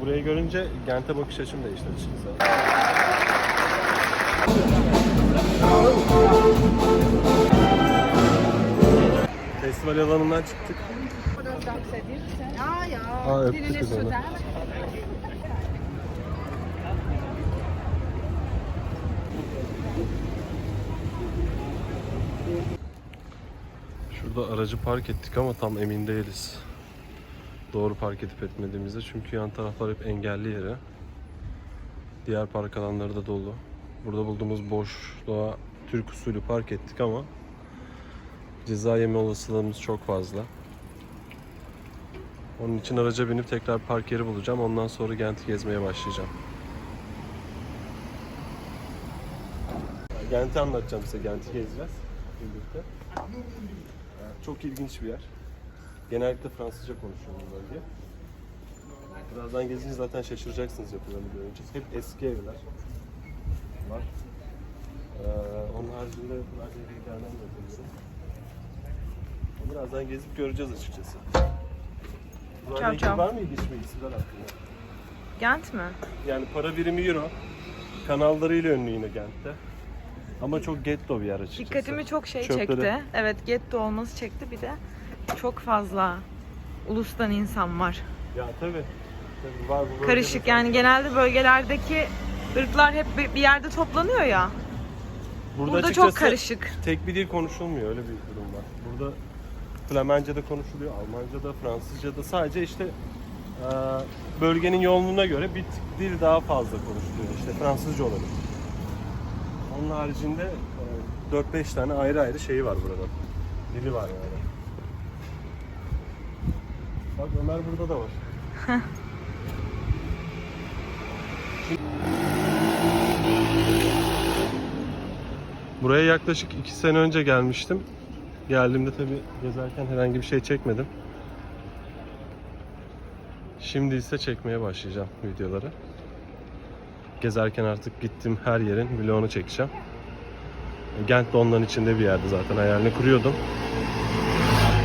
Burayı görünce Gent'e bakış açım değişti açıkçası. Festival alanından çıktık. Aa öptü kız onu. Şurada aracı park ettik ama tam emin değiliz. Doğru park edip etmediğimizde çünkü yan taraflar hep engelli yere. Diğer park alanları da dolu. Burada bulduğumuz boşluğa Türk usulü park ettik ama ceza yeme olasılığımız çok fazla. Onun için araca binip tekrar park yeri bulacağım. Ondan sonra Gent'i gezmeye başlayacağım. Gent'i anlatacağım size. Gent'i gezeceğiz birlikte. Çok ilginç bir yer. Genellikle Fransızca konuşuyor bu bölge. Birazdan gezince zaten şaşıracaksınız yapılarını görünce. Hep eski evler var. Ee, onun haricinde da yapıyoruz. Birazdan gezip göreceğiz açıkçası. Çam çam. var mı ilginç bilgisiler hakkında? Gent mi? Yani para birimi euro. Kanallarıyla ünlü yine Gent'te. Ama çok getto bir yer açıkçası. Dikkatimi çok şey Çöpleri. çekti. Evet getto olması çekti bir de çok fazla ulustan insan var. Ya tabii. tabii var bu Karışık yani genelde bölgelerdeki ırklar hep bir yerde toplanıyor ya. Burada, çok açıkçası karışık. Tek bir dil konuşulmuyor öyle bir durum var. Burada Flemenca'da konuşuluyor, Almanca'da, Fransızca'da sadece işte bölgenin yoğunluğuna göre bir dil daha fazla konuşuluyor. İşte Fransızca olabilir. Onun haricinde e, 4-5 tane ayrı ayrı şeyi var burada. Dili var yani. Bak Ömer burada da var. Buraya yaklaşık 2 sene önce gelmiştim. Geldiğimde tabi gezerken herhangi bir şey çekmedim. Şimdi ise çekmeye başlayacağım videoları. Gezerken artık gittiğim her yerin vlogunu çekeceğim. Gent de onların içinde bir yerde zaten hayalini kuruyordum.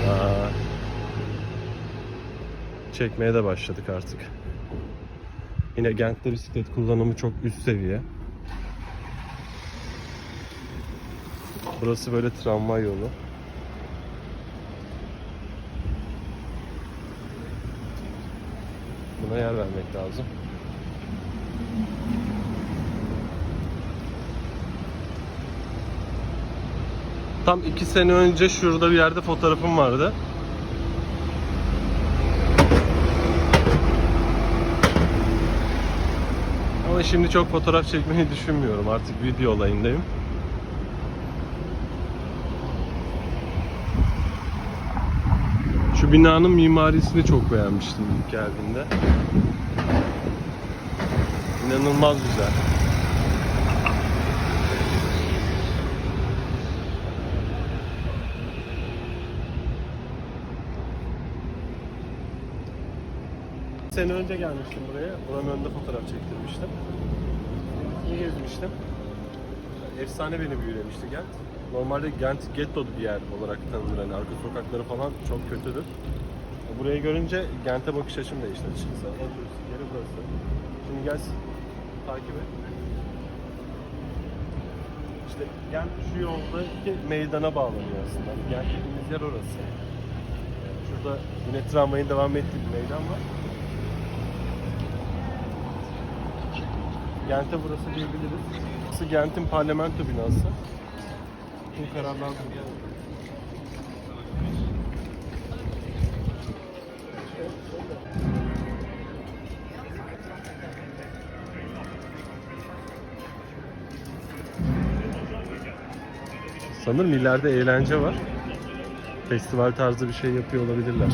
Aa, çekmeye de başladık artık. Yine Gent'te bisiklet kullanımı çok üst seviye. Burası böyle tramvay yolu. Buna yer vermek lazım. Tam iki sene önce şurada bir yerde fotoğrafım vardı. Ama şimdi çok fotoğraf çekmeyi düşünmüyorum. Artık video olayındayım. Şu binanın mimarisini çok beğenmiştim ilk geldiğimde. İnanılmaz güzel. Sene önce gelmiştim buraya. Buranın önünde fotoğraf çektirmiştim. İyi gezmiştim. Efsane beni büyülemişti Gent. Normalde Gent ghetto bir yer olarak tanınır. Hani arka sokakları falan çok kötüdür. Burayı görünce Gent'e bakış açım değişti açıkçası. En turistik yeri burası. Şimdi gel takip et. İşte Gent şu yoldaki meydana bağlanıyor aslında. Yani Gent dediğimiz yer orası. Şurada yine tramvayın devam ettiği bir meydan var. Gent'e burası diyebiliriz. Burası Gent'in parlamento binası. Tüm kararlar burada. Sanırım ileride eğlence var. Festival tarzı bir şey yapıyor olabilirler.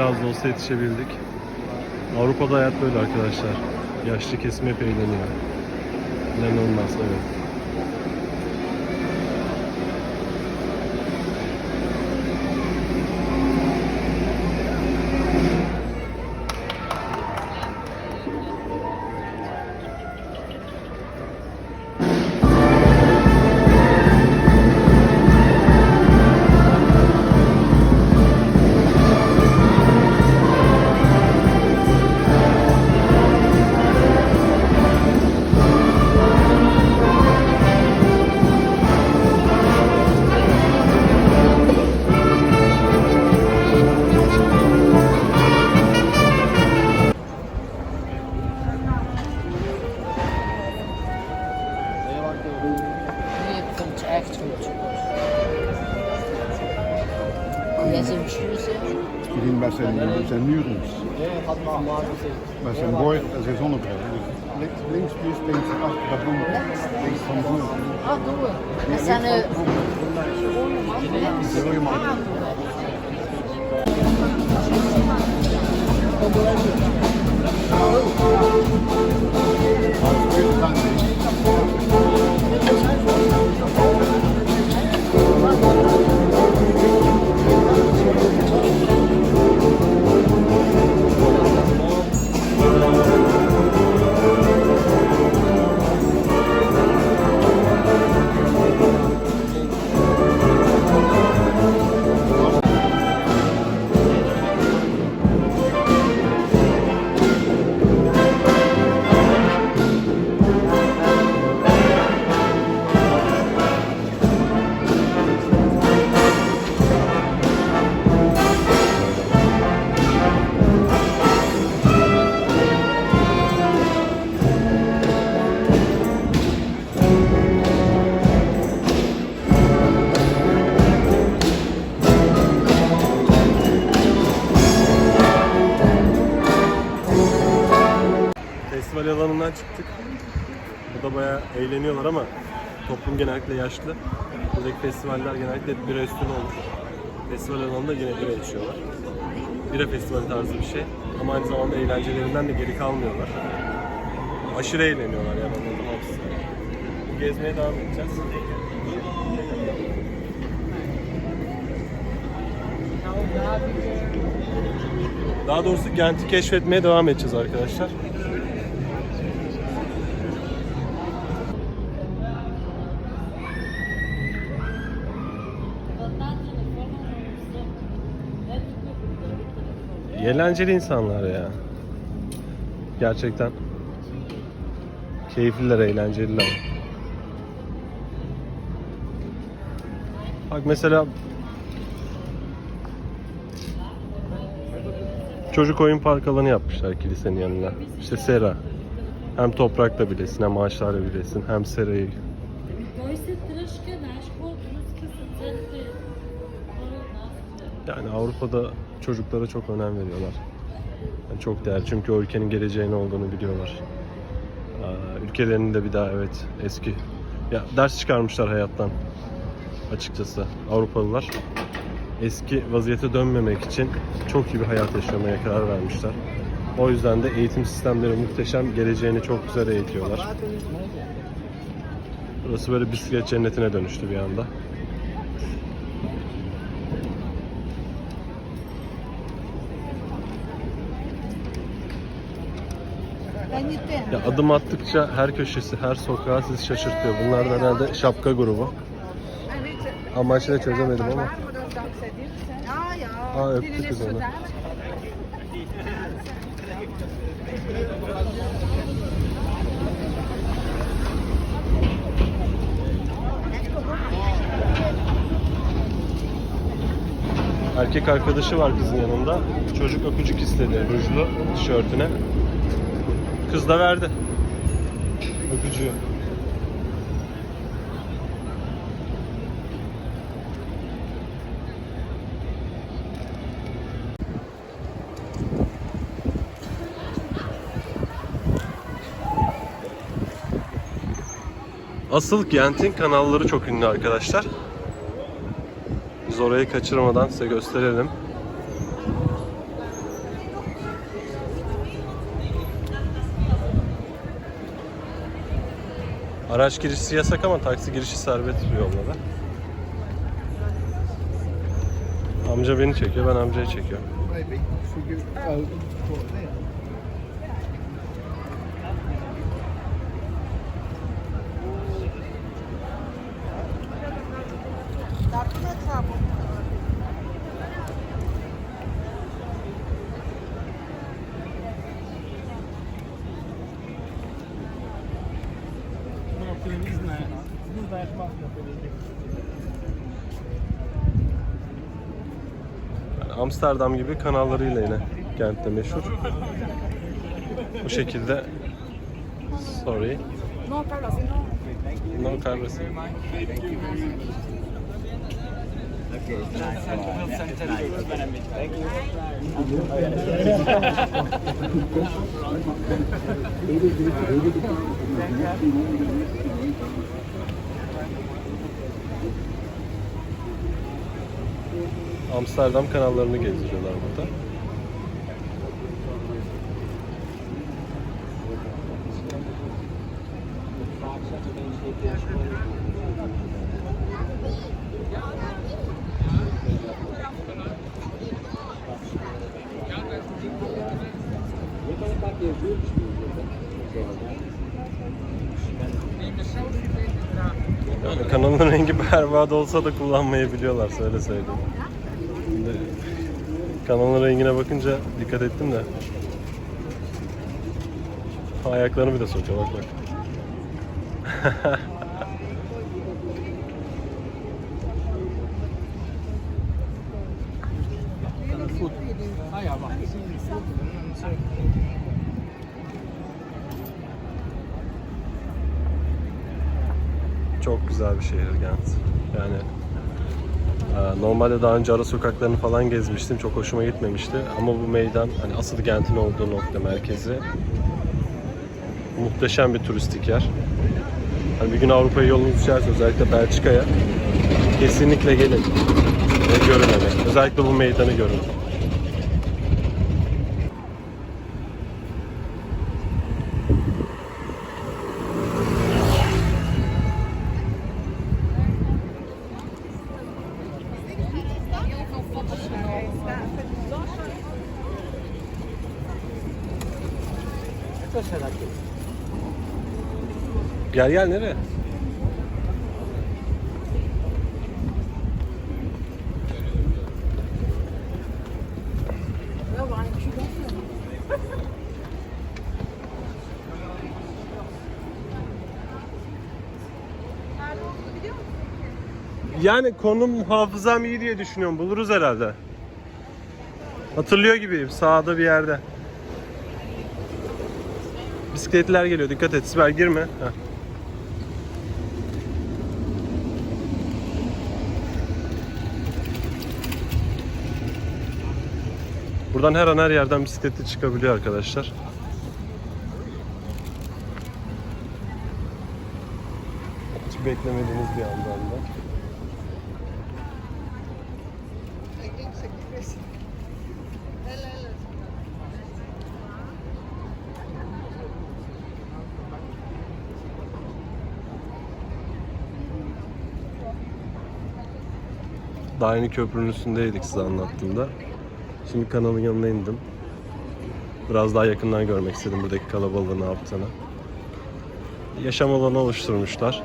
Biraz da olsa yetişebildik. Avrupa'da hayat böyle arkadaşlar. Yaşlı kesim hep eğleniyor. İnanılmaz evet. Begin bij zijn, zijn muren. Bij zijn boord en zijn zonnebril. Dus links, links, links, achter, dat doen we. Links van boer. Ah, doen we. Dat zijn eh, de... Rode man. mooie man. Ah, eğleniyorlar ama toplum genellikle yaşlı. Buradaki festivaller genellikle bira üstüne olur. Festival alanında yine bira içiyorlar. Bira festivali tarzı bir şey. Ama aynı zamanda eğlencelerinden de geri kalmıyorlar. Aşırı eğleniyorlar yani anladım hepsi. Gezmeye devam edeceğiz. Daha doğrusu Gent'i keşfetmeye devam edeceğiz arkadaşlar. Eğlenceli insanlar ya. Gerçekten keyifliler, eğlenceliler. Bak mesela çocuk oyun park alanı yapmışlar kilisenin yanına. İşte sera. Hem toprakla bilesin hem ağaçlarla bilesin hem serayı. Yani Avrupa'da çocuklara çok önem veriyorlar. Yani çok değer çünkü o ülkenin geleceğinin olduğunu biliyorlar. Ülkelerinin de bir daha evet eski ya ders çıkarmışlar hayattan açıkçası Avrupalılar. Eski vaziyete dönmemek için çok iyi bir hayat yaşamaya karar vermişler. O yüzden de eğitim sistemleri muhteşem, geleceğini çok güzel eğitiyorlar. Burası böyle bisiklet cennetine dönüştü bir anda. Ya adım attıkça her köşesi, her sokağı sizi şaşırtıyor. Bunlar da herhalde şapka grubu. Amaçını çözemedim ama. Aa öptü kız onu. Erkek arkadaşı var kızın yanında. Çocuk öpücük istedi rujlu tişörtüne. Kız da verdi. Öpücüğü. Asıl Gent'in kanalları çok ünlü arkadaşlar. Biz orayı kaçırmadan size gösterelim. Araç girişi yasak ama taksi girişi serbest bir yolda. Amca beni çekiyor, ben amcayı çekiyorum. Maybe. Amsterdam gibi kanallarıyla yine kentte meşhur. Bu şekilde sorry. No privacy. No privacy. Amsterdam kanallarını gezdiriyorlar burada. Kanalın rengi berbat olsa da kullanmayı biliyorlar söyle söyleyeyim. Kanalın rengine bakınca dikkat ettim de. Ayaklarını bir de sokuyor bak bak. Çok güzel bir şehir Gent. Yani normalde daha önce ara sokaklarını falan gezmiştim. Çok hoşuma gitmemişti. Ama bu meydan hani asıl Gent'in olduğu nokta merkezi. Muhteşem bir turistik yer. Hani bir gün Avrupa'ya yolunuz düşerse özellikle Belçika'ya kesinlikle gelin ve görün hani. Özellikle bu meydanı görün. Gel gel nereye? Yani konum hafızam iyi diye düşünüyorum. Buluruz herhalde. Hatırlıyor gibiyim. Sağda bir yerde. Bisikletler geliyor. Dikkat et. Sibel girme. Heh. Buradan her an her yerden bisikletli çıkabiliyor arkadaşlar. Hiç beklemediğiniz bir anda Daha yeni köprünün üstündeydik size anlattığımda. Şimdi kanalın yanına indim. Biraz daha yakından görmek istedim buradaki kalabalığı ne yaptığını. Yaşam alanı oluşturmuşlar.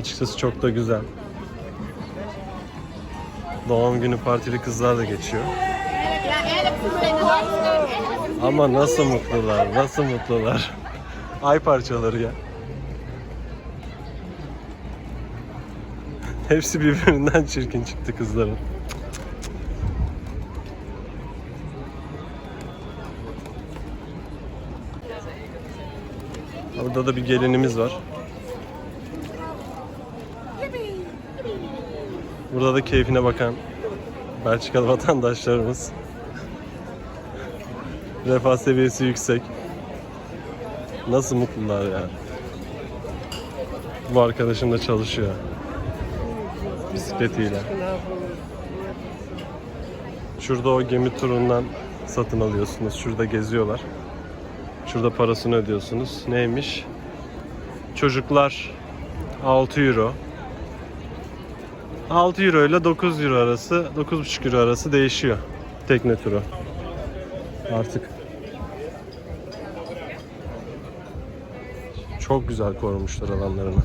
Açıkçası çok da güzel. Doğum günü partili kızlar da geçiyor. Ama nasıl mutlular, nasıl mutlular. Ay parçaları ya. Hepsi birbirinden çirkin çıktı kızların. Burada da bir gelinimiz var. Burada da keyfine bakan Belçikalı vatandaşlarımız. Refah seviyesi yüksek. Nasıl mutlular ya. Bu arkadaşım da çalışıyor. Bisikletiyle. Şurada o gemi turundan satın alıyorsunuz. Şurada geziyorlar. Şurada parasını ödüyorsunuz. Neymiş? Çocuklar 6 euro. 6 euro ile 9 euro arası, 9,5 euro arası değişiyor tekne turu. Artık. Çok güzel korumuşlar alanlarını.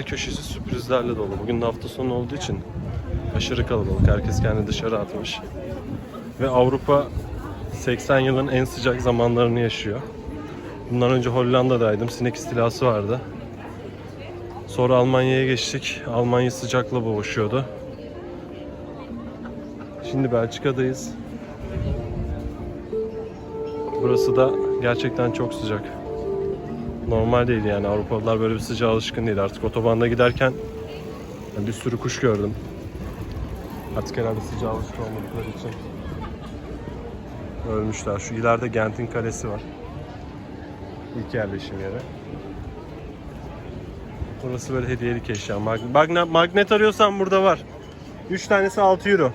Her köşesi sürprizlerle dolu. Bugün hafta sonu olduğu için aşırı kalabalık. Herkes kendini dışarı atmış. Ve Avrupa 80 yılın en sıcak zamanlarını yaşıyor. Bundan önce Hollanda'daydım. Sinek istilası vardı. Sonra Almanya'ya geçtik. Almanya sıcakla boğuşuyordu. Şimdi Belçika'dayız. Burası da gerçekten çok sıcak. Normal değil yani Avrupalılar böyle bir sıcağa alışkın değil artık otobanda giderken bir sürü kuş gördüm. Artık herhalde sıcağa alışkın olmadıkları için ölmüşler. Şu ileride Gent'in kalesi var. İlk yerleşim yeri. Burası böyle hediyelik eşya. Mag- Magne- magnet arıyorsan burada var. 3 tanesi 6 euro.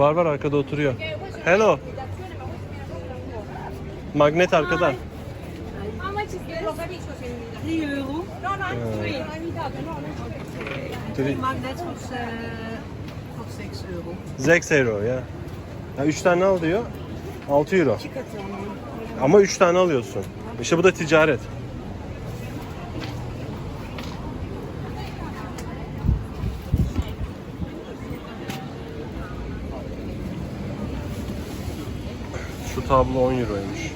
Var var arkada oturuyor. Hello. Magnet arkadan. How much is this? 3 euro. No, no, 3. Drie- Magnet voor, eh, voor 6 euro. 6 euro ya. Ya 3 tane al diyor. 6 euro. Ama 3 tane alıyorsun. İşte bu da ticaret. Tablo 10 euroymuş.